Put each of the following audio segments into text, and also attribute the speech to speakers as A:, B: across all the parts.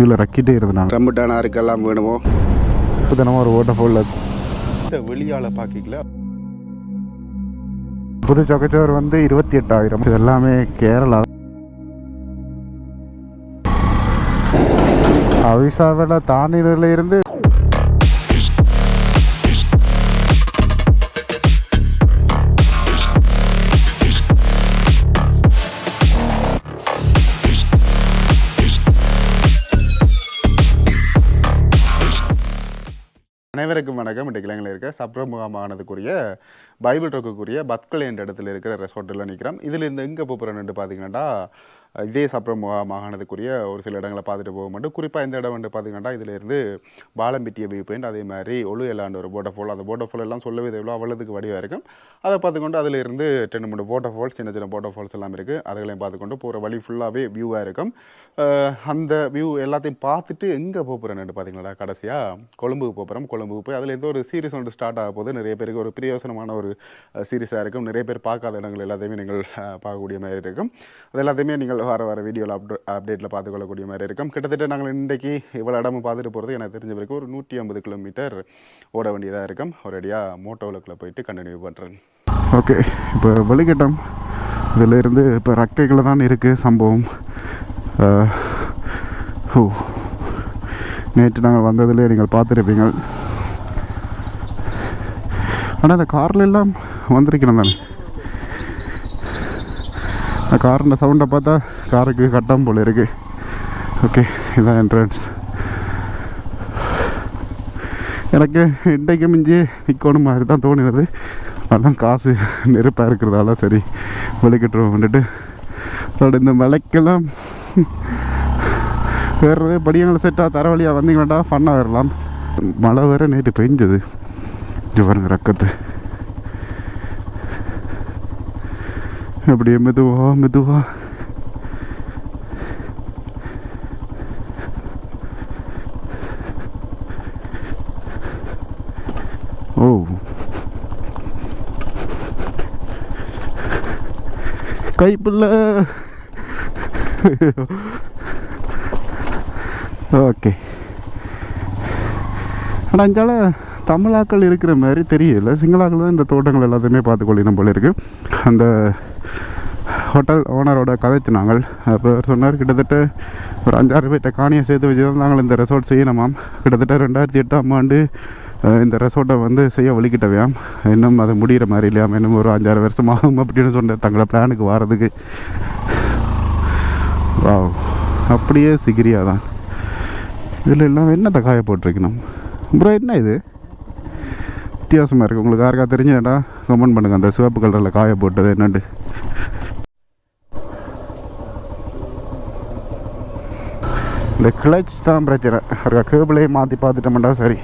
A: கீழே ரக்கிட்டே இருந்தாங்க.
B: ரம்புட்டான் யாருக்கெல்லாம் வேணுமோ?
A: தினமும் ஒரு ஓட்ட
B: இந்த வெளியால் பார்க்கல
A: புது சொக்கச்சோர் வந்து இருபத்தி எட்டாயிரம். இது எல்லாமே கேரளா அவிசாவில் தாண்டினதுல
B: அனைவருக்கும் வணக்கம். இன்றைக்கு இலங்கையில் இருக்க சப்ரமுகமானதுக்குரிய பைபிள் ட்ரக்குக்குரிய பத்கல் என்ற இடத்துல இருக்கிற ரெசார்ட்டில் நிற்கிறோம் இதில் இந்த எங்கே போகிறோன்னு பார்த்தீங்கன்னா இதே சப்ரமுக மாகாணத்துக்குரிய ஒரு சில இடங்களை பார்த்துட்டு போக மாட்டோம் குறிப்பாக இந்த இடம் வந்து பார்த்தீங்கன்னா இதிலிருந்து பாலம்பிட்டிய வியூ பாயிண்ட் அதே மாதிரி ஒழு இல்லாண்டு ஒரு போட்டோஃபால் அந்த போட்டோஃபால் எல்லாம் சொல்லவே எவ்வளோ அவ்வளோதுக்கு வடிவாக இருக்கும். அதை பார்த்துக்கொண்டு அதில் இருந்து ரெண்டு மூணு போட்டோஃபால்ஸ் சின்ன சின்ன போட்டோஃபால்ஸ் எல்லாம் இருக்குது அதுகளையும் பார்த்துக்கொண்டு போகிற வழி ஃபுல்லாகவே வியூவாக இருக்கும். அந்த வியூ எல்லாத்தையும் பார்த்துட்டு எங்கே போகிறேன்னு பார்த்தீங்களா கடைசியாக கொழும்புக்கு போகிறோம் கொழும்புக்கு போய் அதில் ஏதோ ஒரு சீரிஸ் ஒன்று ஸ்டார்ட் ஆக போது நிறைய பேருக்கு ஒரு பிரயோசனமான ஒரு சீரிஸாக இருக்கும். நிறைய பேர் பார்க்காத இடங்கள் எல்லாத்தையுமே நீங்கள் பார்க்கக்கூடிய மாதிரி இருக்கும். அது எல்லாத்தையுமே நீங்கள் வர வர வீடியோவில் அப்டே அப்டேட்டில் பார்த்துக்கொள்ளக்கூடிய மாதிரி இருக்கும். கிட்டத்தட்ட நாங்கள் இன்றைக்கி இவ்வளோ இடமும் பார்த்துட்டு போகிறது எனக்கு தெரிஞ்ச வரைக்கும் ஒரு நூற்றி ஐம்பது கிலோமீட்டர் ஓட வேண்டியதாக இருக்கும். ஒரேடியாக மோட்டோவுக்குள்ளே போயிட்டு கண்டினியூ பண்ணுறேன்
A: ஓகே இப்போ வெளிக்கட்டம். இதிலிருந்து இப்போ ரக்கைகளை தான் இருக்குது சம்பவம். ஓ நேற்று நாங்கள் வந்ததிலே நீங்கள் பார்த்துருப்பீங்க. ஆனால் இந்த காரில் எல்லாம் வந்திருக்கிறோம் தானே? அந்த சவுண்டை பார்த்தா காருக்கு கட்டம் போல இருக்கு. ஓகே இதான் என்ட்ரன்ஸ் எனக்கு இன்றைக்கு மிஞ்சி நிற்கணும் மாதிரி தான் தோணினது ஆனால் காசு நெருப்பாக இருக்கிறதால சரி வெளிக்கிட்டுருவோம் வந்துட்டு. அதோட இந்த மலைக்கெல்லாம் வேறு படியங்களை செட்டாக தர வழியாக வந்தீங்களாண்டா ஃபன்னாக வரலாம். மழை வேறு நேற்று பெஞ்சது. இங்கே ரக்கத்து. அப்படியே மெதுவாக மெதுவா. ஓ. கைப்புள்ள ஓகே. ஆனால் இந்தால தமிழாக்கள் இருக்கிற மாதிரி தெரியல. சிங்களாக்கள் தான் இந்த தோட்டங்கள் எல்லாத்தையுமே பார்த்து கொள்ளினம் போல இருக்கு. அந்த ஹோட்டல் ஓனரோட கதைச்சு நாங்கள் அப்போ சொன்னார் கிட்டத்தட்ட ஒரு அஞ்சாறு பேர்கிட்ட காணியை சேர்த்து வச்சு தான் நாங்கள் இந்த ரெசார்ட் செய்யணுமாம். கிட்டத்தட்ட ரெண்டாயிரத்தி எட்டாம் ஆண்டு இந்த ரெசார்ட்டை வந்து செய்ய வலிக்கிட்டவையாம் இன்னும் அது முடிகிற மாதிரி இல்லையாம். இன்னும் ஒரு அஞ்சாறு வருஷம் ஆகும் அப்படின்னு சொன்ன தங்களோட பிளானுக்கு வர்றதுக்கு வாவ். அப்படியே சிகிரியா தான் இதில் எல்லாம் என்னத்தை காய போட்டிருக்கணும் ப்ரோ என்ன இது? வித்தியாசமாக இருக்குது உங்களுக்கு யாருக்கா தெரிஞ்சேடா கமெண்ட் பண்ணுங்கள் அந்த சிவப்பு கலரில் காய போட்டது என்னண்டு? இந்த கிளச் தான் பிரச்சனை. இருக்கா கேபிளையே மாற்றி பார்த்துட்டோம்டா சரி.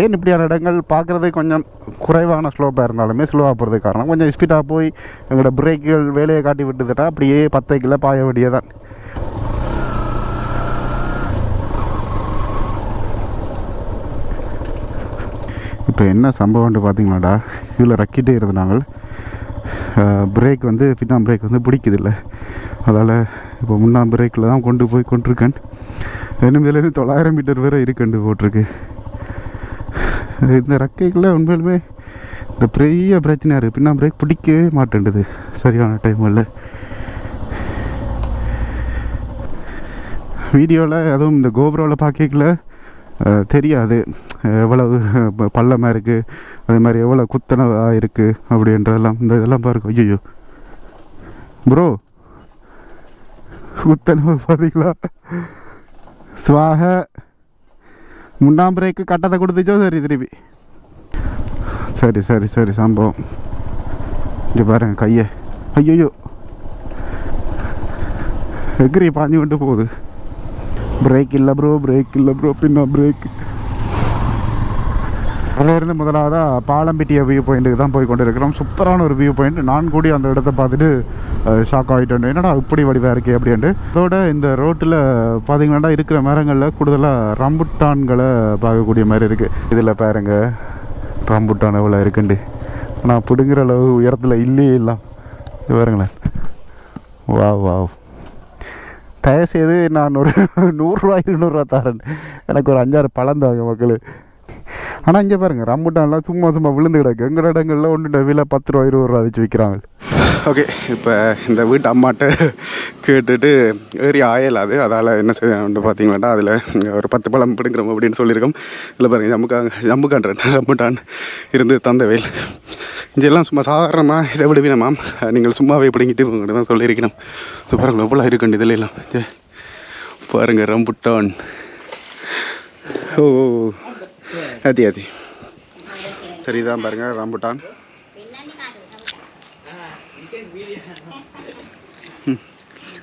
A: ஏன் இப்படியான இடங்கள் பார்க்குறது கொஞ்சம் குறைவான ஸ்லோப்பாக இருந்தாலுமே ஸ்லோவாக போகிறதுக்கு காரணம். கொஞ்சம் ஸ்பீடாக போய் எங்களோட பிரேக்குகள் வேலையை காட்டி விட்டுதுட்டா அப்படியே பத்தைக்கில் பாய வேண்டியதான் இப்போ என்ன சம்பவம்னு பார்த்தீங்களாடா? இதில் ரக்கிட்டே இருந்தாங்க பிரேக் வந்து பின்னா பிரேக் வந்து பிடிக்குதில்ல. அதால் இப்போ முன்னாம் பிரேக்கில் தான் கொண்டு போய் கொண்டிருக்கேன். இனிமேலேருந்து தொள்ளாயிரம் மீட்டர் வரை இருக்குண்டு போட்டிருக்கு. இந்த ரக்கைக்குள்ள உண்மையிலுமே இந்த பெரிய பிரச்சனையாக இருக்குது பின்னா பிரேக் பிடிக்கவே மாட்டேன்டுது. சரியான டைமில் வீடியோவில் அதுவும் இந்த கோபுரோவில் பார்க்கல தெரியாது. எவ்வளவு ப- பள்ளமாக இருக்குது அதே மாதிரி எவ்வளோ குத்தனவாக இருக்குது அப்படின்றதெல்லாம் இந்த இதெல்லாம் பாருங்க. ஐயோ ப்ரோ குத்தனவு பார்த்தீங்களா சுவாக முன்னாம் பிரேக்கு கட்டத்தை கொடுத்துச்சோ சரி திருப்பி. சரி சரி சரி சம்பவம். இங்கே பாருங்க கையை. ஐயோ எக்ரி பாஞ்சு கொண்டு போகுது. பிரேக் இல்லை ப்ரோ பிரேக் இல்லை ப்ரோ பின்ன பிரேக் அதிலிருந்து முதலாவதாக பாலம்பிட்டிய வியூ பாயிண்ட்டுக்கு தான் போய் கொண்டு இருக்கிறோம் சூப்பரான ஒரு வியூ பாயிண்ட் நான் கூடி அந்த இடத்த பார்த்துட்டு ஷாக் ஆகிட்டேன் என்னடா இப்படி வடிவாக இருக்கே அப்படின்ட்டு. அதோட இந்த ரோட்டில் பார்த்தீங்கன்னா இருக்கிற மரங்களில் கூடுதலாக ரம்புட்டான்களை பார்க்கக்கூடிய மாதிரி இருக்குது இதில் பாருங்க ரம்புட்டான் எவ்வளோ இருக்குண்டு ஆனால் பிடுங்குற அளவு உயரத்தில் இல்லையே இல்லை இது பாருங்களேன். Wow wow. தயவுசெய்து நான் ஒரு நூறுரூவா இருநூறுவா தரேன். எனக்கு ஒரு அஞ்சாறு பழம் தாங்க மக்கள். ஆனால் இங்கே பாருங்கள் ரம்புட்டான்லாம் சும்மா சும்மா விழுந்து கிடக்கு. எங்கள் இடங்களில் ஒன்று விலை பத்து ரூபா இருபது ரூபா வச்சு விற்கிறாங்க ஓகே இப்போ இந்த வீட்டு அம்மாட்ட கேட்டுட்டு ஏறி ஆயலாது அதால் என்ன செய்யணும்னு பார்த்தீங்கன்னா அதில் ஒரு பத்து பழம் பிடுங்குறோம் அப்படின்னு சொல்லியிருக்கோம். இல்லை பாருங்கள் ஜம்முக்கா ஜம்முக்கான்ற ரம்புட்டான் இருந்து தந்தவேல் இதெல்லாம் சும்மா சாதாரணமாக இதை விடுவீங்க மேம். நீங்கள் சும்மாவே பிடிங்கிட்டு உங்கள்கிட்ட தான் சொல்லியிருக்கணும். ஸோ பாருங்கள் எவ்வளோ இருக்குண்டு இதில் எல்லாம். பாருங்கள் பாருங்க ரம்புட்டான். ஓ. ஓ, ஓ. சரிதான் பாருங்க ரம்புட்டான்.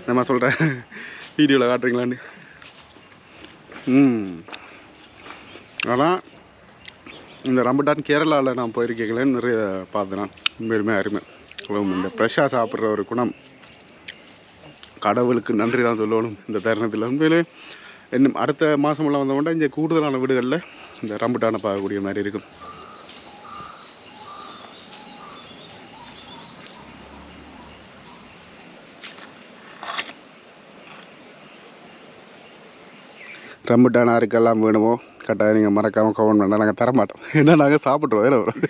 A: நம்ம சொல்கிறேன் வீடியோவில் காட்டுறீங்களான்னு. ம். ஆனால் இந்த ரம்புட்டான் கேரளாவில் நான் போயிருக்கீங்களேன்னு நிறைய பார்த்தேன் நான். உண்மையுமே அருமை. இந்த ஃப்ரெஷ்ஷாக சாப்பிட்ற ஒரு குணம். கடவுளுக்கு நன்றி தான் சொல்லணும் இந்த தருணத்தில். உண்மையிலே இன்னும் அடுத்த மாதமெல்லாம் வந்தவொண்டா இங்கே கூடுதலான வீடுகளில் இந்த ரம்புட்டானை பார்க்கக்கூடிய மாதிரி இருக்கும். ரம்புட்டான் யாருக்கெல்லாம் வேணுமோ? கட்டாயம் நீங்கள் மறக்காமல் கவன் பண்ணால் நாங்கள் தரமாட்டோம். ஏன்னா நாங்கள் சாப்பிட்ருவோம் வேலை வரும்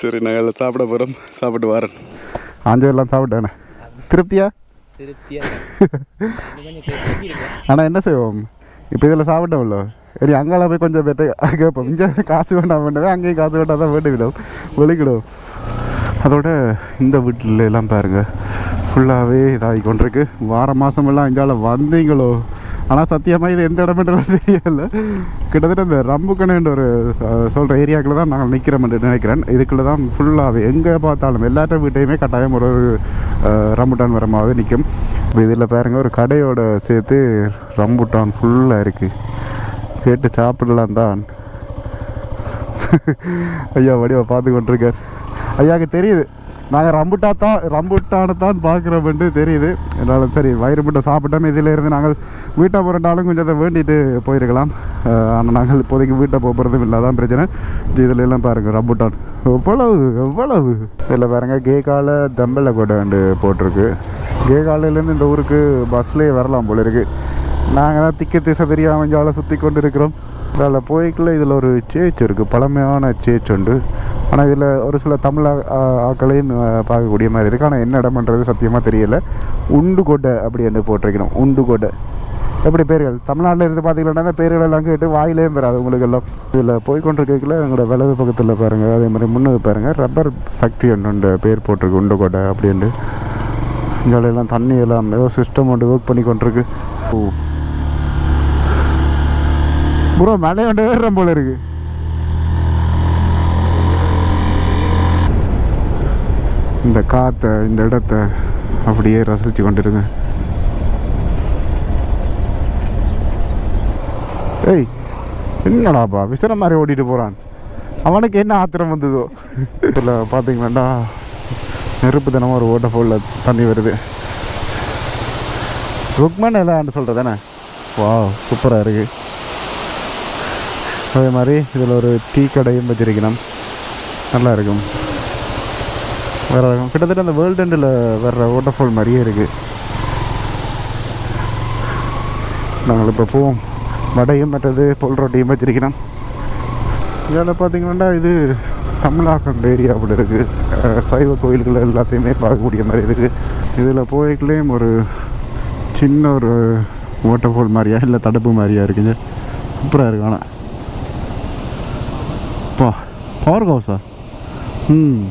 A: சரி நாங்கள் சாப்பிட போகிறோம் சாப்பிட்டு வரேன். ஆஞ்சவெல்லாம் எல்லாம் திருப்தியா
C: திருப்தியா?
A: ஆனால் என்ன செய்வோம்? இப்போ இதில் சாப்பிட்டோம்ல. சரி அங்கால போய் கொஞ்சம் பெட்டு கேட்போம் இங்கே காசு வேண்டாம் வேண்டவே அங்கேயும் காசு வேண்டாம் தான் வேண்டுவிடும் வெளிக்கிடும் அதோட இந்த வீட்டில் எல்லாம் பாருங்க. ஃபுல்லாகவே இதாகி கொண்டிருக்கு. வார மாதமெல்லாம் இங்கால வந்தீங்களோ? ஆனால் சத்தியமாக இது எந்த இடமென்றது தெரியல. கிட்டத்தட்ட இந்த ரம்புக்கணுன்ற ஒரு சொல்கிற ஏரியாக்குள்ள தான் நாங்கள் நிற்கிறோம்னு நினைக்கிறேன். இதுக்குள்ள தான் ஃபுல்லாகவே எங்கே பார்த்தாலும் எல்லாட்ட வீட்டையுமே கட்டாயம் ஒரு ஒரு ரம்புட்டான் மரமாவது நிற்கும் இப்போ இதில் பாருங்க ஒரு கடையோட சேர்த்து ரம்புட்டான் ஃபுல்லாக இருக்குது கேட்டு சாப்பிடலாம் தான். ஐயா வடிவா பார்த்து கொண்டிருக்கார். ஐயாவுக்கு தெரியுது. நாங்கள் ரம்புட்டா தான் ரம்புட்டானை தான் பார்க்குறோம்ட்டு தெரியுது. என்னால் சரி வயிறு முட்டை சாப்பிட்டோம். இதில் இருந்து நாங்கள் வீட்டை போகிறனாலும் கொஞ்சம் அதை வேண்டிட்டு போயிருக்கலாம். ஆனால் நாங்கள் இப்போதைக்கு வீட்டை போகிறதும் இல்லை. தான் பிரச்சனை. இதில் எல்லாம் பாருங்கள் ரம்புட்டான். எவ்வளவு எவ்வளவு? இதில் பாருங்க கே கால தம்பல வந்து போட்டிருக்கு. கேகாலையிலேருந்து இந்த ஊருக்கு பஸ்லேயே வரலாம் போல இருக்குது நாங்கள் தான் திக்க திசை தெரியாமல் ஜாலை சுற்றி கொண்டு இருக்கிறோம் அதில் போய்க்குள்ளே இதில் ஒரு சேச் இருக்குது பழமையான சேச் உண்டு. ஆனால் இதில் ஒரு சில தமிழ் ஆக்களையும் பார்க்கக்கூடிய மாதிரி இருக்குது ஆனால் என்ன இடம்ன்றது சத்தியமாக தெரியல. கொடை அப்படி என்று போட்டிருக்கணும் கொடை. எப்படி பேர்கள்? தமிழ்நாட்டில் இருந்து பார்த்தீங்கன்னா பேர்கள் எல்லாம் கேட்டு வாயிலே பெறாது உங்களுக்கு எல்லாம் இதில் போய் கொண்டிருக்கல எங்களோட வலது பக்கத்தில் பாருங்கள் அதே மாதிரி முன்னது பாருங்கள் ரப்பர் ஃபேக்ட்ரி ஒன்று பேர் போட்டிருக்கு. உண்டுகோட்டை அப்படின்ட்டு இங்கே எல்லாம் தண்ணி எல்லாம் ஏதோ சிஸ்டம் ஒன்று ஒர்க் பண்ணி கொண்டிருக்கு. ஓ ப்ரோ மலை வந்து ஏறுறம் போல இருக்கு. இந்த காற்றை இந்த இடத்த அப்படியே ரசித்து கொண்டிருங்க. ஏய் என்னடாப்பா விசிற மாதிரி ஓடிட்டு போகிறான் அவனுக்கு என்ன ஆத்திரம் வந்ததோ. இதில் பார்த்தீங்களாண்டா நெருப்பு தினமும் ஒரு ஓட்ட ஃபோலில் தண்ணி வருது. ருக்மன் எல்லாம் சொல்கிறது தானே வா சூப்பராக இருக்குது அதே மாதிரி இதில் ஒரு டீ கடையும் வச்சிருக்கணும். நல்லா இருக்கும். வேறு இருக்கும் கிட்டத்தட்ட அந்த வேர்ல்டு எண்டில் வர்ற வாட்டர்ஃபால் மாதிரியே இருக்குது நாங்கள் இப்போ போவோம். வடையும் மற்றது பொல் ரொட்டியும் வச்சிருக்கணும். இதில் பார்த்தீங்கன்னா இது தமிழாக்கண்ட ஏரியா அப்படி இருக்குது சைவ கோயில்கள் எல்லாத்தையுமே பார்க்கக்கூடிய மாதிரி இருக்குது இதில் போய்க்குள்ளேயும் ஒரு சின்ன ஒரு வாட்டர்ஃபால் மாதிரியா இல்லை தடுப்பு மாதிரியா இருக்குங்க. சூப்பராக இருக்கு ஆனால் பா பவர் ஹவுஸா ம்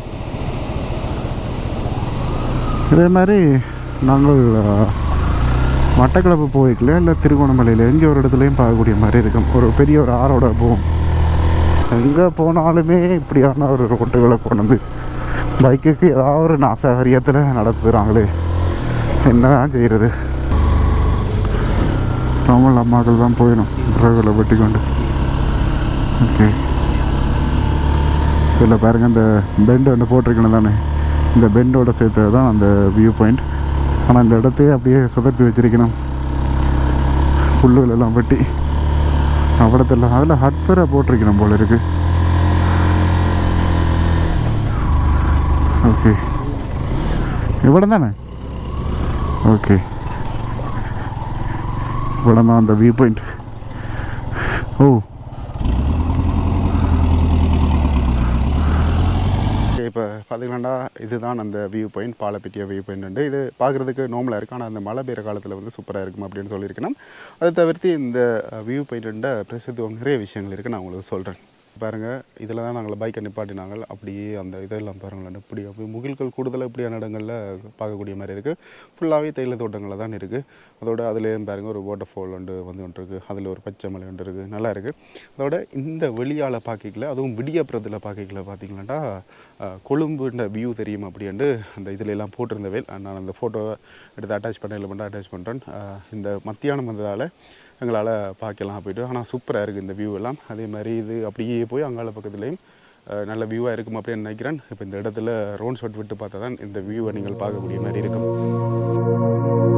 A: இதே மாதிரி நாங்கள் மட்டக்களப்பு போய்க்கல இல்லை திருகோணமலையில் எங்கே ஒரு இடத்துலையும் பார்க்கக்கூடிய மாதிரி இருக்கும். ஒரு பெரிய ஒரு ஆறோட போகும் எங்கே போனாலுமே இப்படியான ஒரு ரோட்டுகளை கொண்டு வந்து பைக்குக்கு ஏதாவது ஒரு நாசகரியத்தில் நடத்துகிறாங்களே என்னதான் செய்கிறது தமிழ் அம்மாக்கள் தான் போயிடும் விறகுகளை வெட்டி கொண்டு ஓகே. இதில் பாருங்கள் இந்த பெண்டு ஒன்று போட்டிருக்கணும் தானே. இந்த பெண்டோட சேர்த்து தான் அந்த வியூ பாயிண்ட் ஆனால் இந்த இடத்தையே அப்படியே சுதப்பி வச்சிருக்கணும். புல்லுகளெல்லாம் வெட்டி. அவ்வளோத்தில் அதில் ஹட்வேராக போட்டிருக்கணும் போல இருக்கு. ஓகே இவ்வளோ தானே? ஓகே இவ்வளோ தான் அந்த வியூ பாயிண்ட் ஓ.
B: இப்போ பார்த்தீங்கன்னா இதுதான் அந்த view point Palapitiya view point உண்டு இது பார்க்குறதுக்கு நோமலாக இருக்குது ஆனால் அந்த மழை பெய்கிற காலத்தில் வந்து சூப்பராக இருக்கும் அப்படின்னு சொல்லியிருக்கேன் அதை தவிர்த்து இந்த வியூ பாயிண்ட பிரசித்துவம் நிறைய விஷயங்கள் இருக்குது நான் உங்களுக்கு சொல்கிறேன் பாருங்கள் இதில் தான் நாங்கள் பைக்கை நிப்பாட்டினாங்க. அப்படியே அந்த இதெல்லாம் பாருங்களேன் இப்படி அப்படி முகில்கள் கூடுதலாக இப்படியான இடங்களில் பார்க்கக்கூடிய மாதிரி இருக்குது ஃபுல்லாகவே தேயிலை தோட்டங்களில் தான் இருக்குது அதோட அதுலேயும் பாருங்கள் ஒரு வாட்டர் ஃபால் ஒன்று வந்து ஒன்று இருக்குது அதில் ஒரு பச்சை மலை ஒன்று இருக்குது நல்லா இருக்குது அதோட இந்த வெளியால் பார்க்கல அதுவும் விடியப்புறத்தில் பார்க்கல பார்த்தீங்கன்னாட்டா கொழும்புன்ற வியூ தெரியும் அப்படின்ட்டு அந்த இதில் எல்லாம் போட்டிருந்தவே நான் அந்த ஃபோட்டோவை எடுத்து அட்டாச் பண்ண இல்லை மட்டும் அட்டாச் பண்ணுறேன் இந்த மத்தியானம் வந்ததால் எங்களால் பார்க்கலாம் போயிட்டு. ஆனால் சூப்பராக இருக்குது இந்த வியூ எல்லாம். அதே மாதிரி இது அப்படியே போய் அங்கால பக்கத்துலேயும் நல்ல வியூவாக இருக்கும் அப்படின்னு நினைக்கிறேன். இப்போ இந்த இடத்துல ரோன் ஷாட் விட்டு பார்த்தா தான் இந்த வியூவை நீங்கள் பார்க்கக்கூடிய மாதிரி இருக்கும்.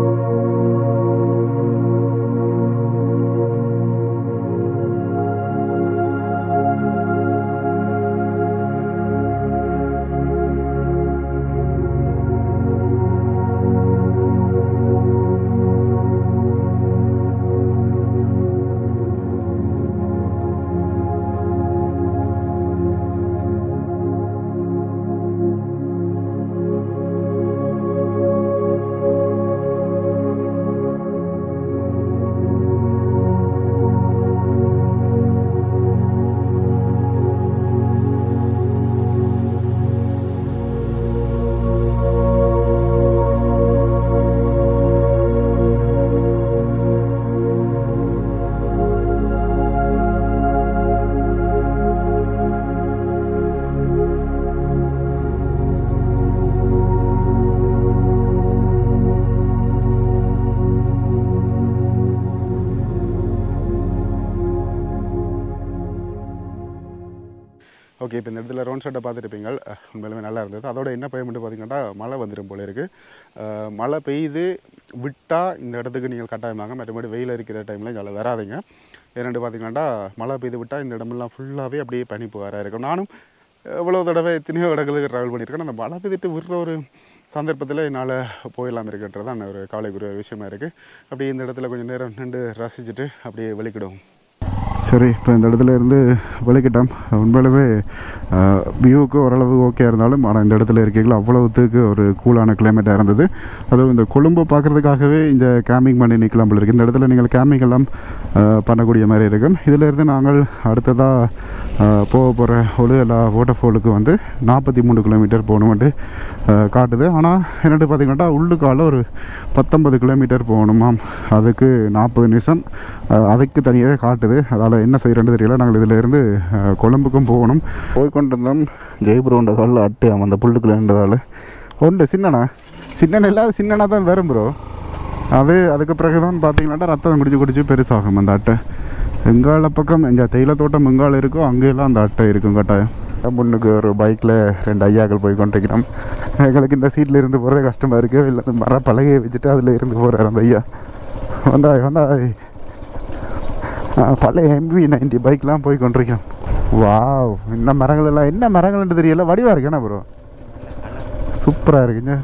B: ஓகே இப்போ இந்த இடத்துல ரோன் ஷாட்டை பார்த்துருப்பீங்க. உண்மையிலுமே நல்லா இருந்தது. அதோட என்ன பயம் பார்த்தீங்கன்னா மழை வந்துடும் போல இருக்குது மழை பெய்து விட்டால் இந்த இடத்துக்கு நீங்கள் கட்டாயமாக மற்றபடி வெயில் இருக்கிற டைமில் இங்கே வராதிங்க. ஏன்னு பார்த்தீங்கன்னா மழை பெய்து விட்டால் இந்த இடமெல்லாம் ஃபுல்லாகவே அப்படியே பனி புகாராக இருக்கும். நானும் எவ்வளோ தடவை எத்தனையோ இடங்களுக்கு ட்ராவல் பண்ணியிருக்கேன். அந்த மழை பெய்துட்டு விடுற ஒரு சந்தர்ப்பத்தில் என்னால் போயிடலாம் இருக்குன்றது தான் ஒரு கவலைக்குரிய விஷயமா இருக்குது அப்படியே இந்த இடத்துல கொஞ்சம் நேரம் நின்று ரசிச்சுட்டு அப்படியே வெளிக்கிடுவோம்.
A: சரி இப்போ இந்த இடத்துல இருந்து விளக்கிட்டோம் உண்மையிலவே வியூவுக்கு ஓரளவு ஓகே இருந்தாலும் ஆனால் இந்த இடத்துல இருக்கீங்களா அவ்வளவுத்துக்கு ஒரு கூலான கிளைமேட்டாக இருந்தது. அதுவும் இந்த கொழும்பு பார்க்குறதுக்காகவே இந்த கேம்பிங் பண்ணி நிற்கலாம் போல இருக்குது இந்த இடத்துல நீங்கள் கேம்பிங் எல்லாம் பண்ணக்கூடிய மாதிரி இருக்கும். இதிலிருந்து நாங்கள் அடுத்ததாக போக போகிற ஒரு எல்லா வாட்டர்ஃபாலுக்கு வந்து நாற்பத்தி மூணு கிலோமீட்டர் போகணுமெண்டு காட்டுது. ஆனால் என்னட்டு பார்த்தீங்கன்னா உள்ளுக்கால ஒரு பத்தொன்பது கிலோமீட்டர் போகணுமாம் அதுக்கு நாற்பது நிமிஷம் அதுக்கு தனியாகவே காட்டுது. அதால் என்ன செய்கிறேன்னு தெரியல. நாங்கள் இதில் இருந்து கொழும்புக்கும் போகணும். போய் ஜெய்புரோண்ட ஜெய்ப்ரோண்ட காலில் அட்டு அந்த புல்லுக்குள்ள இருந்ததால் உண்டு சின்னண்ணா. சின்னன் இல்லாத சின்னனா தான் வரும் ப்ரோ அது அதுக்கு பிறகு தான் பார்த்தீங்கன்னா ரத்தம் குடிச்சு குடிச்சு பெருசாகும் அந்த அட்டை. எங்கால பக்கம் எங்கள் தேயிலை தோட்டம் எங்கால் இருக்கோ அங்கேயெல்லாம் அந்த அட்டை இருக்கும் கட்டாயம். முன்னுக்கு ஒரு பைக்கில் ரெண்டு ஐயாக்கள் போய் கொண்டிருக்கிறோம் எங்களுக்கு இந்த சீட்டில் இருந்து போகிறதே கஷ்டமாக இருக்குது இல்லை. மர பலகையை வச்சுட்டு அதில் இருந்து போகிறார் அந்த ஐயா. வந்தாய் வந்தாய். பழைய எம்வி நைன்டி பைக்லாம் போய் கொண்டிருக்கிறோம். வாவ் இந்த மரங்கள் எல்லாம் என்ன மரங்கள்னு தெரியல. வடிவாக இருக்குண்ணா ப்ரோ சூப்பராக இருக்குங்க.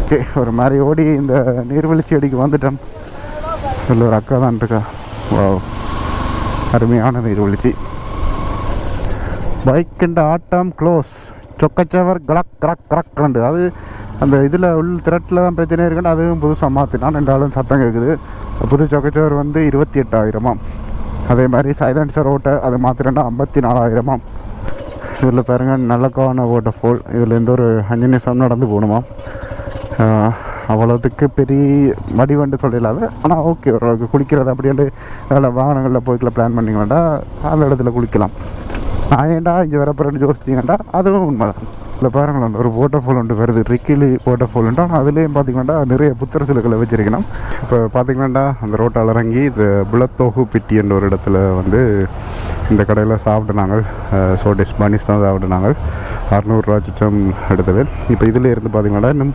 A: ஓகே ஒரு மாதிரி ஓடி இந்த நீர்வீழ்ச்சி அடிக்கு வந்துட்டோம். இல்லை ஒரு அக்கா தான் இருக்கா. வாவ் அருமையான நீர்வீழ்ச்சி. பைக்குண்ட ஆட்டம் க்ளோஸ் சொக்கச்சவர் கலக் கலக் கலக் ரெண்டு அது அந்த இதில் உள் திரட்டில் தான் பிரச்சனை இருக்குன்னு அதுவும் புதுசாக மாற்றினான். ரெண்டாலும் சத்தம் கேட்குது. புது சொக்கச்சோர் வந்து இருபத்தி எட்டாயிரமாம் அதே மாதிரி சைலன்சர் ஓட்டை அது மாற்றினா ஐம்பத்தி நாலாயிரமாம் இதில் பாருங்க நல்லக்கான ஓட்ட ஃபோல் இதில் எந்த ஒரு அஞ்சு நிமிஷம் நடந்து போகணுமா? அவ்வளோத்துக்கு பெரிய வடிவண்டு சொல்லலாது ஆனால் ஓகே ஓரளவுக்கு குளிக்கிறது அப்படின்ட்டு வேலை வாகனங்களில் போய்க்கல பிளான் பண்ணிங்களா அந்த இடத்துல குளிக்கலாம். நான் ஏன்டா இங்கே வரப்போறேன்னு யோசிச்சிங்கண்டா அதுவும் உண்மைதான். இல்லை பாருங்களேன் ஒரு வாட்டர்ஃபால் ஒன்று வருது. ரிக்கிலி உண்டு. ஆனால் அதுலேயும் பார்த்தீங்கன்னா நிறைய புத்தர் சிலைகளை வச்சிருக்கணும். இப்போ பார்த்தீங்கன்னா அந்த ரோட்டால் இறங்கி இந்த புலத்தோகு பிட்டி என்ற ஒரு இடத்துல வந்து இந்த கடையில் சாப்பிட்டுனாங்க சோடிஸ் பனிஸ் தான் சாப்பிட்டுனாங்க அறநூறுரூவா சுச்சம் எடுத்தவர் இப்போ இதில் இருந்து பார்த்தீங்கன்னா இன்னும்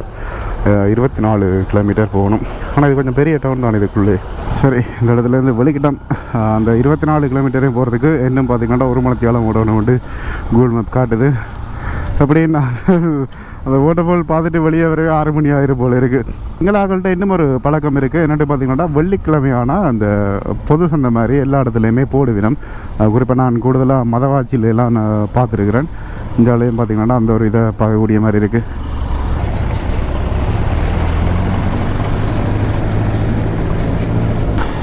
A: இருபத்தி நாலு கிலோமீட்டர் போகணும். ஆனால் இது கொஞ்சம் பெரிய டவுன் தான் இதுக்குள்ளே. சரி இந்த இடத்துல இருந்து வெளிக்கிட்டோம். அந்த இருபத்தி நாலு கிலோமீட்டரையும் போகிறதுக்கு இன்னும் பார்த்தீங்கன்னா ஒரு மணத்தியாலம் ஓடணும் கூகுள் மேப் காட்டுது. அப்படி நான் அந்த வாட்டர்ஃபால் பார்த்துட்டு வெளியே வர ஆறு மணி ஆயிரம் போல் இருக்குது எங்களாக்கள்கிட்ட இன்னும் ஒரு பழக்கம் இருக்குது என்னென்னு பார்த்தீங்கன்னா வெள்ளிக்கிழமையான அந்த பொது சந்தை மாதிரி எல்லா இடத்துலையுமே போடுவினம். குறிப்பாக நான் கூடுதலாக மதவாட்சியிலலாம் நான் பார்த்துருக்குறேன். இந்த ஆலையும் பார்த்தீங்கன்னா அந்த ஒரு இதை பார்க்கக்கூடிய மாதிரி இருக்குது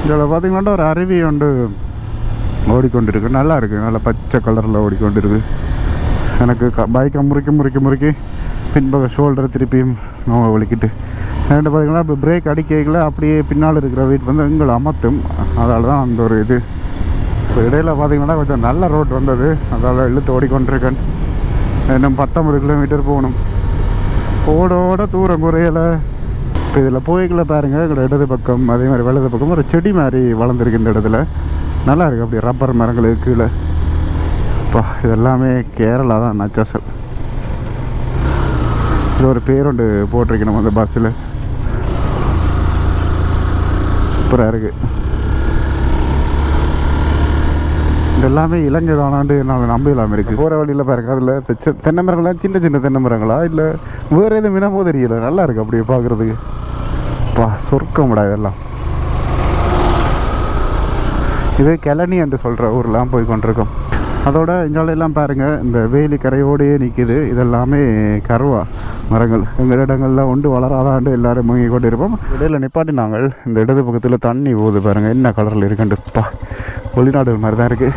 A: இதில் பார்த்தீங்கன்னா ஒரு அருவி ஒன்று ஓடிக்கொண்டிருக்கு. நல்லா இருக்குது நல்லா பச்சை கலரில் ஓடிக்கொண்டிருக்கு. எனக்கு க பைக்கை முறுக்கி முறுக்கி முறுக்கி பின்பக்க ஷோல்டர் திருப்பியும் நோவை வலிக்கிட்டு. ரெண்டு பார்த்தீங்கன்னா இப்போ பிரேக் அடிக்கல அப்படியே பின்னால் இருக்கிற வெயிட் வந்து எங்களை அமர்த்தும் அதால் தான் அந்த ஒரு இது. இப்போ இடையில பார்த்தீங்கன்னா கொஞ்சம் நல்ல ரோட் வந்தது. அதால் இழுத்து ஓடிக்கொண்டிருக்கேன். இன்னும் பத்தொம்பது கிலோமீட்டர் போகணும். ஓட ஓட தூரம் குறையலை இப்போ இதில் போய்க்குள்ள பாருங்கள் எங்களோட இடது பக்கம். அதே மாதிரி வலது பக்கம் ஒரு செடி மாதிரி வளர்ந்துருக்கு இந்த இடத்துல. நல்லா இருக்குது அப்படி ரப்பர் மரங்கள் கீழே. அப்பா இதெல்லாமே கேரளா தான் நச்சாசல் இது ஒரு பேருண்டு போட்டிருக்கணும் அந்த பஸ்ஸில் சூப்பராக இருக்குது இதெல்லாமே இலங்கை தானாண்டு என்னால் நம்ப இல்லாமல் இருக்குது போகிற வழியில் பாருங்க அதில் தென்னை மரங்களா சின்ன சின்ன தென்னை மரங்களா இல்லை வேறு எதுவும் இனமோ தெரியல. நல்லா இருக்குது அப்படியே பார்க்குறதுக்கு பா சொர்க்கம்டா இதெல்லாம். இது கிளனி என்று சொல்கிற ஊர்லாம் போய் கொண்டிருக்கோம். அதோட எல்லாம் பாருங்கள் இந்த வேலி கரையோடையே நிற்கிது இதெல்லாமே கருவா மரங்கள். எங்கள் இடங்கள்ல ஒன்று வளராதாண்டு எல்லாரும் முங்கி கொண்டு இருப்போம் இடையில நிப்பாட்டினாங்கள் இந்த இடது பக்கத்தில் தண்ணி போகுது பாருங்கள் என்ன கலரில் இருக்குன்ட்டு பா வெளிநாடுகள் மாதிரி தான் இருக்குது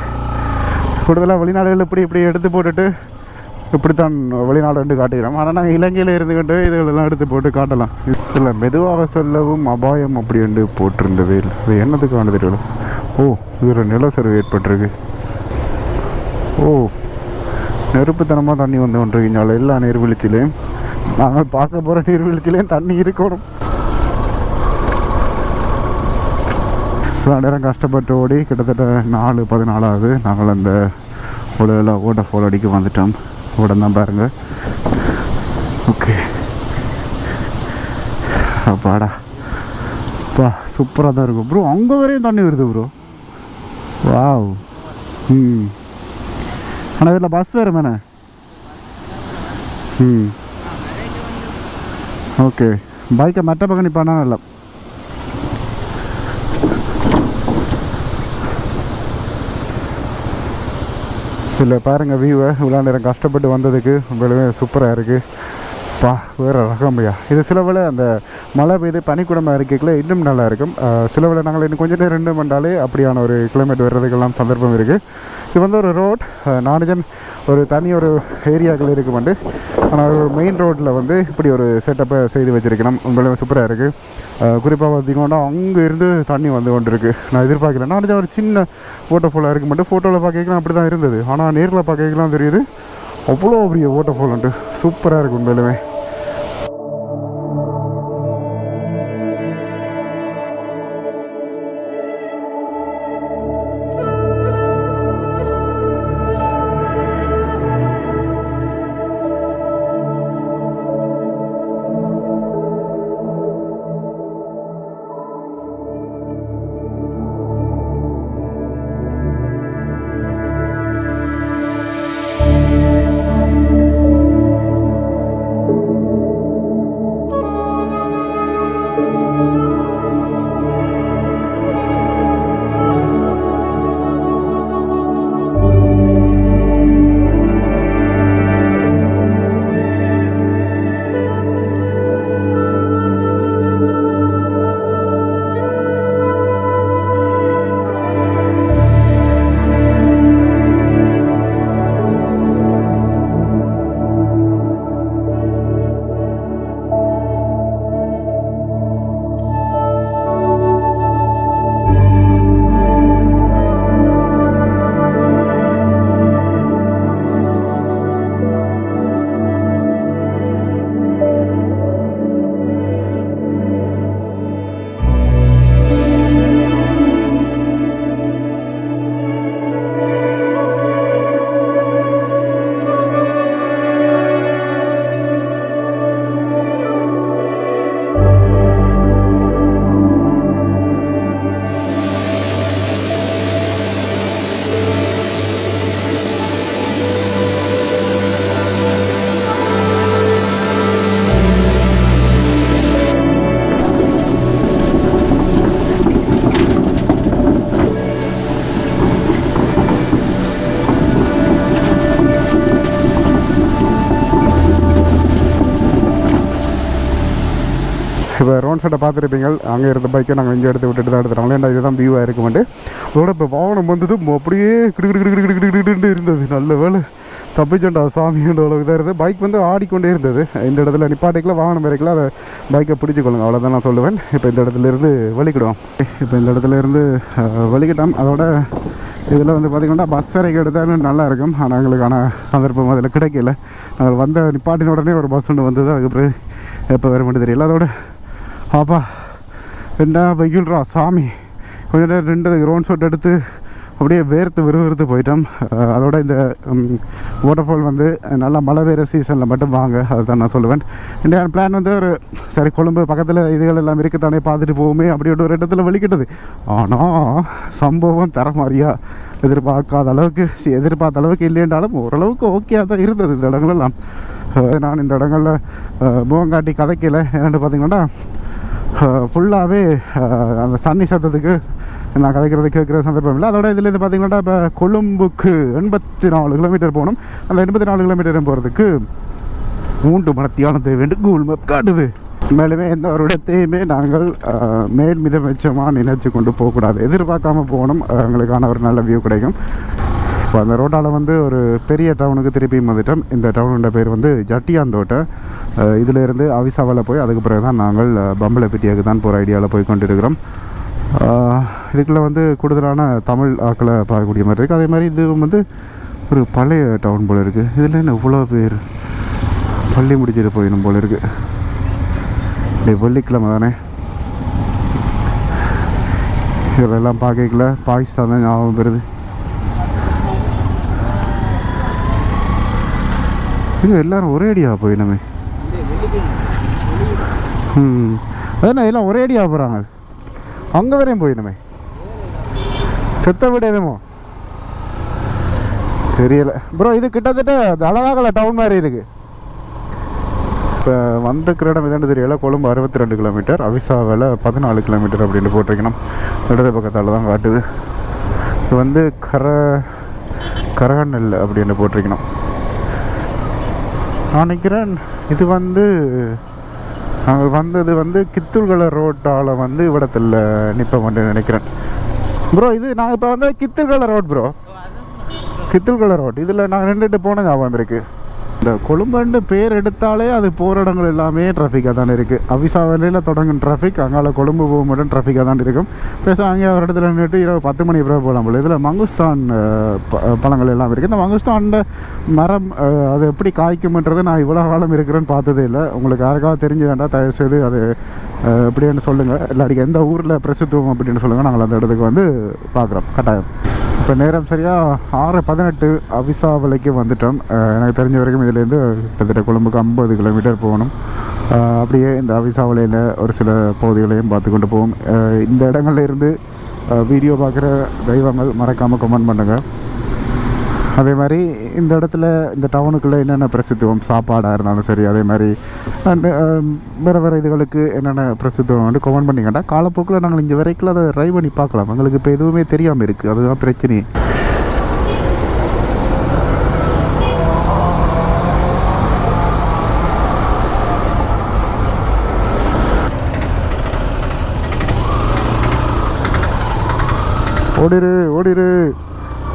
A: கூடுதலாக வெளிநாடுகள் இப்படி இப்படி எடுத்து போட்டுட்டு இப்படித்தான் வெளிநாடு காட்டிக்கிறோம் ஆனால் நாங்கள் இலங்கையில் இருந்துக்கிட்டு இதுகளெல்லாம் எடுத்து போட்டு காட்டலாம். இதில் மெதுவாக சொல்லவும் அபாயம் அப்படி என்று போட்டிருந்த வெயில் அது என்னதுக்கான தெரியல ஓ இது ஒரு நிலச்சரிவு ஏற்பட்டிருக்கு. ஓ நெருப்புத்தனமாக தண்ணி வந்து கொண்டிருக்கீங்க எல்லா நீர்வீழ்ச்சிலையும் நாங்கள் பார்க்க போகிற நீர்வீழ்ச்சியிலையும் தண்ணி இருக்கணும். இவ்வளோ நேரம் கஷ்டப்பட்டு ஓடி கிட்டத்தட்ட நாலு பதினாலாவது. நாங்கள் அந்த உலகில் ஓட்ட ஃபோல் அடிக்க வந்துட்டோம். உடன்தான் பாருங்க. ஓகே. அப்பாடா. அப்பா சூப்பராக தான் இருக்கும். ப்ரோ அங்கே வரையும் தண்ணி வருது ப்ரோ வாவ் ம். ஆனால் இதில் பஸ் வேறு மேனே ம் ஓகே பைக்கை மற்ற பக்கம் நிப்பானா இல்லை இதில் பாருங்கள் வியூவை இவ்வளோ நேரம் கஷ்டப்பட்டு வந்ததுக்கு உண்மையிலுமே சூப்பராக இருக்குது அப்பா வேறு ரகம்பையா இது சிலவில் அந்த மழை பெய்து பனிக்குடமாக இருக்கக்குள்ள இன்னும் நல்லா இருக்கும். சிலவில் நாங்கள் இன்னும் கொஞ்சம் நேரம் ரெண்டு பண்ணாலே அப்படியான ஒரு கிலோமீட்டர் வர்றதுக்கெல்லாம் சந்தர்ப்பம் இருக்குது இது வந்து ஒரு ரோட் நானுஜன் ஒரு தனி ஒரு ஏரியாக்கள் இருக்கு வந்து ஆனால் ஒரு மெயின் ரோட்டில் வந்து இப்படி ஒரு செட்டப்பை செய்து வச்சுருக்கணும். உங்களுமே சூப்பராக இருக்குது குறிப்பாக பார்த்தீங்கன்னா அங்கே இருந்து தண்ணி வந்து கொண்டு இருக்குது நான் எதிர்பார்க்கல. நானுஜன் ஒரு சின்ன வாட்டர்ஃபாலாக இருக்கு மட்டும் ஃபோட்டோவில் பார்க்கலாம் அப்படி தான் இருந்தது. ஆனால் நேரில் பார்க்கலாம் தெரியுது. அவ்வளோ பெரிய வாட்டர்ஃபால்ன்ட்டு சூப்பராக இருக்குது உண்மையிலுமே. பார்த்துருப்பீங்க அங்கே இருந்த பைக்கை நாங்கள் இங்கே எடுத்து விட்டுட்டு தான் எடுத்துட்டாங்களே. ஏன்னா இதுதான் வியூவாக இருக்குமெண்டு அதோட இப்போ வாகனம் வந்தது அப்படியே கிடு கிடு கிடு கிடு இருந்தது. நல்ல வேலை தப்பிச்சண்டா சாமின்ற அளவுக்கு தான் இருந்தது. பைக் வந்து ஆடிக்கொண்டே இருந்தது. இந்த இடத்துல நிப்பாட்டிக்கல வாகனம் வரைக்கலாம் அதை பைக்கை பிடிச்சிக்கொள்ளுங்க அவ்வளோதான் நான் சொல்லுவேன். இப்போ இந்த இடத்துல இருந்து வலிக்கிடுவோம் இப்போ இந்த இடத்துல இருந்து வலிக்கிட்டோம் அதோட இதில் வந்து பார்த்திங்கன்னா பஸ் வரைக்கும் எடுத்தாலும் நல்லா இருக்கும். ஆனால் எங்களுக்கான சந்தர்ப்பம் அதில் கிடைக்கல. நாங்கள் வந்த நிப்பாட்டின உடனே ஒரு பஸ் ஒன்று வந்தது. அதுக்கப்புறம் எப்போ வர மட்டும் தெரியல. அதோட அப்பா என்ன வெயில்ரா சாமி. கொஞ்ச நேரம் ரெண்டு ரோன் ஷாட் எடுத்து அப்படியே வேர்த்து விறுவிறுத்து போயிட்டோம். அதோட இந்த வாட்டர் ஃபால் வந்து நல்லா மழை பெய்கிற சீசனில் மட்டும் வாங்க அதுதான் நான் சொல்லுவேன். இந்த பிளான் வந்து ஒரு சரி கொழும்பு பக்கத்தில் இதுகள் எல்லாம் இருக்குத்தானே பார்த்துட்டு போவோமே அப்படின்ற ஒரு இடத்துல வெளிக்கிட்டது ஆனால் சம்பவம் தர மாதிரியா எதிர்பார்க்காத அளவுக்கு எதிர்பார்த்த அளவுக்கு இல்லைன்றாலும் ஓரளவுக்கு ஓகேயாக தான் இருந்தது இந்த இடங்களெல்லாம் நான் இந்த இடங்களில் முகம் கதைக்கலை கதைக்கல. என்னென்னு பார்த்தீங்கன்னா ஃபுல்லாகவே அந்த தண்ணி சத்தத்துக்கு நான் கதைக்கிறது கேட்குற சந்தர்ப்பம் இல்லை. அதோட இதில் இது பார்த்தீங்கன்னா இப்போ கொழும்புக்கு எண்பத்தி நாலு கிலோமீட்டர் போகணும். அந்த எண்பத்தி நாலு கிலோமீட்டர் போகிறதுக்கு மூன்று மணத்தியானது வேண்டு கூகுள் மேப் காட்டுது. மேலுமே எந்த ஒரு இடத்தையுமே நாங்கள் அஹ், மேல் மிதமெச்சமாக நினைச்சு கொண்டு போகக்கூடாது. எதிர்பார்க்காம போகணும். எங்களுக்கான ஒரு நல்ல வியூ கிடைக்கும். இப்போ அந்த ரோட்டால் வந்து ஒரு பெரிய டவுனுக்கு திருப்பி வந்துட்டோம். இந்த டவுனோட பேர் வந்து ஜட்டியாந்தோட்டை இதிலேருந்து அவிசாவில் போய் அதுக்கு பிறகு தான் நாங்கள் அஹ், பம்பலப்பிட்டியாக்கு தான் போகிற ஐடியாவில் போய் கொண்டிருக்கிறோம். இதுக்குள்ளே வந்து கூடுதலான தமிழ் ஆக்களை பார்க்கக்கூடிய மாதிரி இருக்குது அதே மாதிரி இது வந்து ஒரு பழைய டவுன் போல் இருக்குது இதில் என்ன இவ்வளோ பேர்? பள்ளி முடிஞ்சிட்டு போயிடும் போல் இருக்குது டே வெள்ளிக்கிழமை தானே? இதெல்லாம் பார்க்கல பாகிஸ்தான் தான் ஞாபகம் வருது. இது எல்லாரும் ஒரே அடியாக போயினமே ம். அதான் எல்லாம் ஒரே அடியாக போகிறாங்க அங்கே வரையும் போயினமே செத்த விட தெரியல. ப்ரோ இது கிட்டத்தட்ட தலவாகல டவுன் மாதிரி இருக்குது இப்போ வந்திருக்கிற இடம் இதாண்டு தெரியல. கொழும்பு அறுபத்தி ரெண்டு கிலோமீட்டர் அவிசாவில் பதினாலு கிலோமீட்டர் அப்படின்னு போட்டிருக்கணும். இடது பக்கத்தால் தான் காட்டுது. இது வந்து கர கரகநெல் அப்படின்னு போட்டிருக்கணும். நான் நினைக்கிறேன். இது வந்து நாங்கள் வந்தது வந்து கித்துல்கல ரோட்டால் வந்து இவ்விடத்தில் நிற்ப மாட்டேன்னு நினைக்கிறேன். ப்ரோ இது நாங்கள் இப்போ வந்து Kitulgala road bro Kitulgala road. இதில் நாங்கள் நின்றுட்டு போன ஞாபகம் இருக்குது இந்த கொழும்புன்னு பேர் எடுத்தாலே அது போகிற இடங்கள் எல்லாமே டிராஃபிக்காக தான் இருக்குது அவிசா வேலையில் தொடங்கும் டிராஃபிக் அங்கால கொழும்பு போக மட்டும் டிராஃபிக்காக தான் இருக்கும். பேச அங்கே ஒரு இடத்துல நின்றுட்டு இரவு பத்து மணி பிறகு போகலாம் போல. இதில் மங்குஸ்தான் ப- பழங்கள் எல்லாம் இருக்குது இந்த மங்குஸ்தான் மரம் அது எப்படி காய்க்கும்ன்றது நான் இவ்வளோ காலம் இருக்கிறேன்னு பார்த்ததே இல்லை. உங்களுக்கு யாருக்காவது தெரிஞ்சதாண்டா தயவு செய்து அது எப்படின்னு சொல்லுங்கள் இல்லாட்டிக்கு எந்த ஊரில் பிரசித்துவம் அப்படின்னு சொல்லுங்கள் நாங்கள் அந்த இடத்துக்கு வந்து பார்க்குறோம். கட்டாயம். இப்போ நேரம் சரியாக ஆறு பதினெட்டு அபிசாவலைக்கு வந்துட்டோம். எனக்கு தெரிஞ்ச வரைக்கும் இதுலேருந்து கிட்டத்தட்ட கொழும்புக்கு ஐம்பது கிலோமீட்டர் போகணும். அப்படியே இந்த அபிசாவலையில் ஒரு சில பகுதிகளையும் பார்த்து கொண்டு போவோம். இந்த இடங்கள்லேருந்து வீடியோ பார்க்குற தெய்வங்கள் மறக்காமல் கமெண்ட் பண்ணுங்கள் அதே மாதிரி இந்த இடத்துல இந்த டவுனுக்குள்ளே என்னென்ன பிரசித்துவம் சாப்பாடாக இருந்தாலும் சரி அதே மாதிரி வேறு வேறு இதுகளுக்கு என்னென்ன பிரசித்துவம் வந்து கமெண்ட் பண்ணிக்கண்டா காலப்போக்கில் நாங்கள் இங்கே வரைக்கும் அதை ட்ரை பண்ணி பார்க்கலாம். எங்களுக்கு இப்போ எதுவுமே தெரியாமல் இருக்குது அதுதான் பிரச்சனை. ஓடிரு ஓடிரு.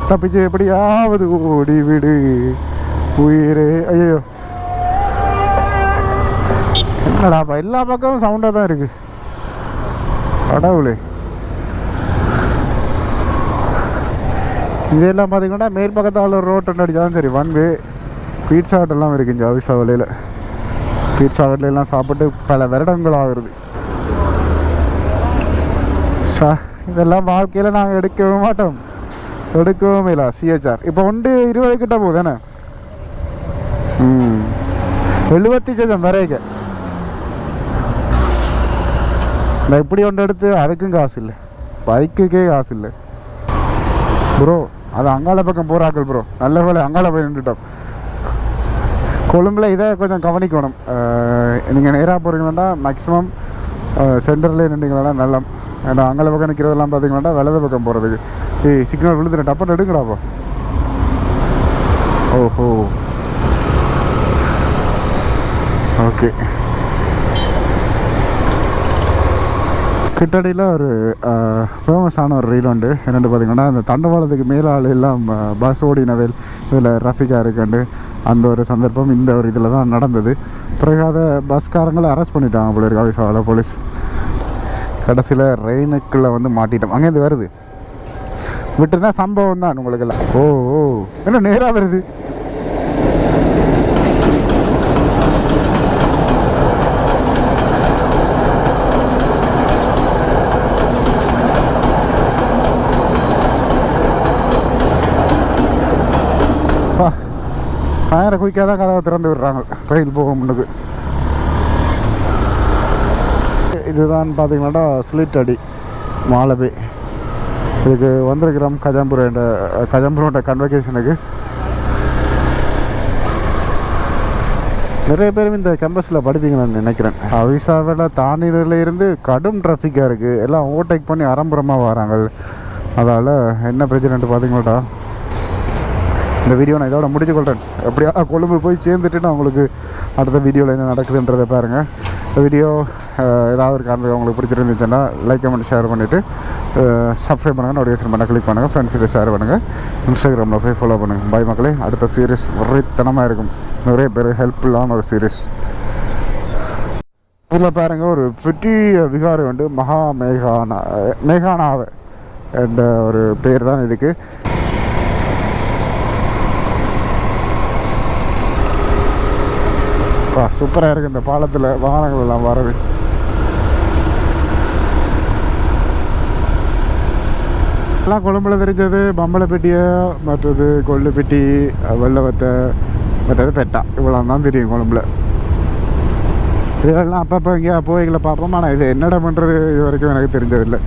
A: தப்பிச்சு எப்படியாவது ஓடி விடு உயிரே ஐயோ என்னடாப்பா எல்லா பக்கமும் சவுண்டாக தான் இருக்கு. கடவுளே. இதெல்லாம் எல்லாம் பார்த்தீங்கன்னா மேல் பக்கத்தால் ஒரு ரோட் அடிச்சாலும் சரி ஒன் வே பீட்சா ஹட் எல்லாம் இருக்கு இங்கே அவிசா வலையில் பீட்சா ஹட்ல எல்லாம் சாப்பிட்டு பல வருடங்கள் ஆகுறது. சா இதெல்லாம் வாழ்க்கையில் நாங்கள் எடுக்கவே மாட்டோம். எடுக்கவும் இல்லை சிஹெச்ஆர் இப்போ ஒன்று இருபது கிட்ட போகுது தானே ம் எழுபத்தி சதம் வரைக்கும் நான் இப்படி ஒன்று எடுத்து அதுக்கும் காசு இல்லை பைக்குக்கே காசு இல்லை ப்ரோ அது அங்கால பக்கம் போகிறாக்கள் ப்ரோ நல்ல வேலை அங்கால போய் நின்றுட்டோம் கொழும்புல இதை கொஞ்சம் கவனிக்கணும் நீங்கள் நேராக போகிறீங்கன்னா மேக்ஸிமம் சென்டர்லேயே நின்றீங்கன்னா நல்லா ஏன்னா அங்கே பக்கம் நிற்கிறதெல்லாம் பார்த்தீங்கன்னா வலது பக்கம் போகிறதுக்கு ஏய் சிக்னல் விழுந்துட்டு டப்பன் எடுங்கடாப்பா ஓஹோ. கிட்டடியில் ஒரு ஃபேமஸான ஒரு ரீல் உண்டு. என்னென்னு பார்த்தீங்கன்னா அந்த தண்டவாளத்துக்கு மேலாள் எல்லாம் பஸ் ஓடினவேல் இதில் ரஃபிக்காக இருக்குண்டு. அந்த ஒரு சந்தர்ப்பம் இந்த ஒரு இதில் தான் நடந்தது. பிறகு அதை பஸ்காரங்களை அரெஸ்ட் பண்ணிட்டாங்க போல இருக்கு ஆஃபீஸாவில் போலீஸ் கடைசியில் ரெயினுக்குள்ளே வந்து மாட்டிட்டோம். அங்கேருந்து வருது. விட்டுருந்தா சம்பவம் தான் உங்களுக்கெல்லாம். ஓ ஓ. என்ன நேராக வருது? பா பயங்கர குயிக்காக தான் கதவை திறந்து விடுறாங்க. ரயில் போக முன்னுக்கு. இதுதான் பார்த்தீங்கன்னா ஸ்லிட் அடி மாலபி இதுக்கு வந்திருக்கிறோம் கஜாம்புரோட கஜம்புரோட கன்வகேஷனுக்கு நிறைய பேரும் இந்த கேம்பஸில் படிப்பீங்கன்னு நினைக்கிறேன். அவிசாவில் தாண்டினதுல கடும் டிராஃபிக்காக இருக்குது எல்லாம் ஓவர்டேக் பண்ணி அரம்புறமாக வராங்க. அதால் என்ன பிரச்சனைன்ட்டு பார்த்தீங்களாடா இந்த வீடியோ நான் இதோட முடிச்சு கொள்கிறேன் எப்படியா கொழும்பு போய் சேர்ந்துட்டு நான் உங்களுக்கு அடுத்த வீடியோவில் என்ன நடக்குதுன்றதை பாருங்கள் இந்த வீடியோ ஏதாவது ஒரு காரணத்துக்கு உங்களுக்கு பிடிச்சிருந்துச்சுன்னா லைக் கமெண்ட் ஷேர் பண்ணிவிட்டு சப்ஸ்கிரைப் பண்ணுங்கள் நோட்டிஃபிகேஷன் பண்ண கிளிக் பண்ணுங்கள் ஃப்ரெண்ட்ஸ்கிட்ட ஷேர் பண்ணுங்கள் இன்ஸ்டாகிராமில் போய் ஃபாலோ பண்ணுங்கள் பாய் மக்களே அடுத்த சீரீஸ் ஒரேத்தனமாக இருக்கும். நிறைய பேர் ஹெல்ப்ஃபுல்லான ஒரு சீரீஸ் இதில் பாருங்கள் ஒரு பெரிய விகாரம் உண்டு. மகா மேகானா மேகானாவை என்ற ஒரு பேர் தான் இதுக்கு. பா சூப்பராக இருக்குது இந்த பாலத்தில் வாகனங்கள் எல்லாம் வரது எல்லாம் கொழும்புல தெரிஞ்சது பம்பளப்பெட்டியை மற்றது கொள்ளுப்பெட்டி வெள்ளவத்தை மற்றது பெட்டா. இவ்வளோ தான் தெரியும் கொழும்புல. இதெல்லாம் அப்பப்போ எங்கேயா போய்களை பார்ப்போம்? ஆனால் இது என்னடா பண்ணுறது இது வரைக்கும் எனக்கு தெரிஞ்சதில்லை.